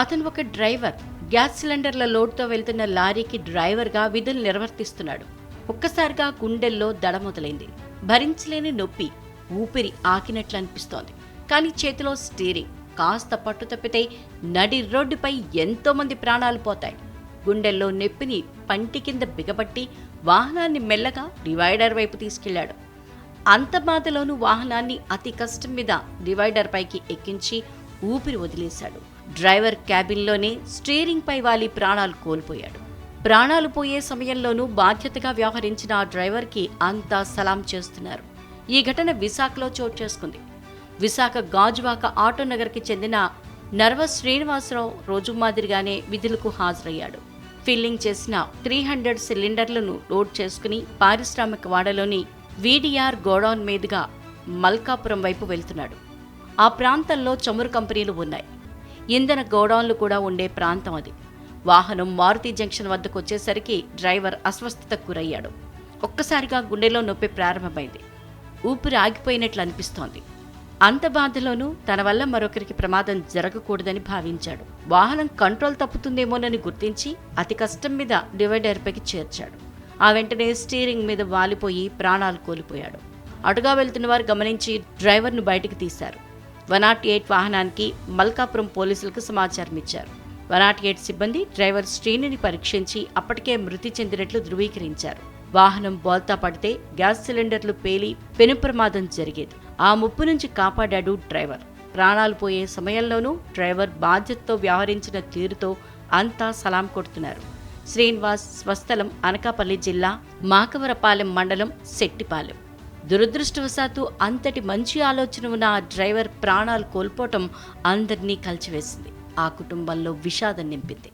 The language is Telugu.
అతను ఒక డ్రైవర్. గ్యాస్ సిలిండర్ల లోడ్తో వెళ్తున్న లారీకి డ్రైవర్గా విధులు నిర్వర్తిస్తున్నాడు. ఒక్కసారిగా గుండెల్లో దడ మొదలైంది. భరించలేని నొప్పి ఊపిరి ఆకినట్లు అనిపిస్తోంది కానీ చేతిలో స్టీరింగ్ కాస్త పట్టు తప్పితే నడి రోడ్డుపై ఎంతోమంది ప్రాణాలు పోతాయి. గుండెల్లో నొప్పిని పంటి కింద బిగబట్టి వాహనాన్ని మెల్లగా డివైడర్ వైపు తీసుకెళ్ళాడు. అంత బాధలోనూ వాహనాన్ని అతి కష్టం మీద డివైడర్ పైకి ఎక్కించి ఊపిరి వదిలేశాడు. డ్రైవర్ క్యాబిన్లోనే స్టీరింగ్పై వాలి ప్రాణాలు కోల్పోయాడు. ప్రాణాలు పోయే సమయంలోనూ బాధ్యతగా వ్యవహరించిన ఆ డ్రైవర్కి అంతా సలాం చేస్తున్నారు. ఈ ఘటన విశాఖలో చోటు చేసుకుంది. విశాఖ గాజువాక ఆటో నగర్కి చెందిన నర్వ శ్రీనివాసరావు రోజు మాదిరిగానే విధులకు హాజరయ్యాడు. ఫిల్లింగ్ చేసిన త్రీ హండ్రెడ్ సిలిండర్లను లోడ్ చేసుకుని పారిశ్రామిక వాడలోని వీడిఆర్ గోడౌన్ మీదుగా మల్కాపురం వైపు వెళ్తున్నాడు. ఆ ప్రాంతంలో చమురు కంపెనీలు ఉన్నాయి. ఇంధన గోడౌన్లు కూడా ఉండే ప్రాంతం అది. వాహనం మారుతి జంక్షన్ వద్దకు వచ్చేసరికి డ్రైవర్ అస్వస్థతకు గురయ్యాడు. ఒక్కసారిగా గుండెలో నొప్పి ప్రారంభమైంది. ఊపిరి ఆగిపోయినట్లు అనిపిస్తోంది. అంత బాధలోనూ తన వల్ల మరొకరికి ప్రమాదం జరగకూడదని భావించాడు. వాహనం కంట్రోల్ తప్పుతుందేమోనని గుర్తించి అతి కష్టం మీద డివైడర్పైకి చేర్చాడు. ఆ వెంటనే స్టీరింగ్ మీద వాలిపోయి ప్రాణాలు కోల్పోయాడు. అటుగా వెళ్తున్న వారు గమనించి డ్రైవర్ను బయటికి తీశారు. వన్ నాట్ ఎయిట్ వాహనానికి మల్కాపురం పోలీసులకు సమాచారం ఇచ్చారు. వన్ నాట్ ఎయిట్ సిబ్బంది డ్రైవర్ శ్రీనిని పరీక్షించి అప్పటికే మృతి చెందినట్లు ధృవీకరించారు. వాహనం బోల్తా పడితే గ్యాస్ సిలిండర్లు పేలి పెను ప్రమాదం జరిగేది. ఆ ముప్పు నుంచి కాపాడాడు డ్రైవర్. ప్రాణాలు పోయే సమయంలోనూ డ్రైవర్ బాధ్యతతో వ్యవహరించిన తీరుతో అంతా సలాం కొడుతున్నారు. శ్రీనివాస్ స్వస్థలం అనకాపల్లి జిల్లా మాకవరపాలెం మండలం శెట్టిపాలెం. దురదృష్టవశాత్తు అంతటి మంచి ఆలోచన ఉన్న ఆ డ్రైవర్ ప్రాణాలు కోల్పోవటం అందరినీ కలిచివేసింది. ఆ కుటుంబంలో విషాదం నింపింది.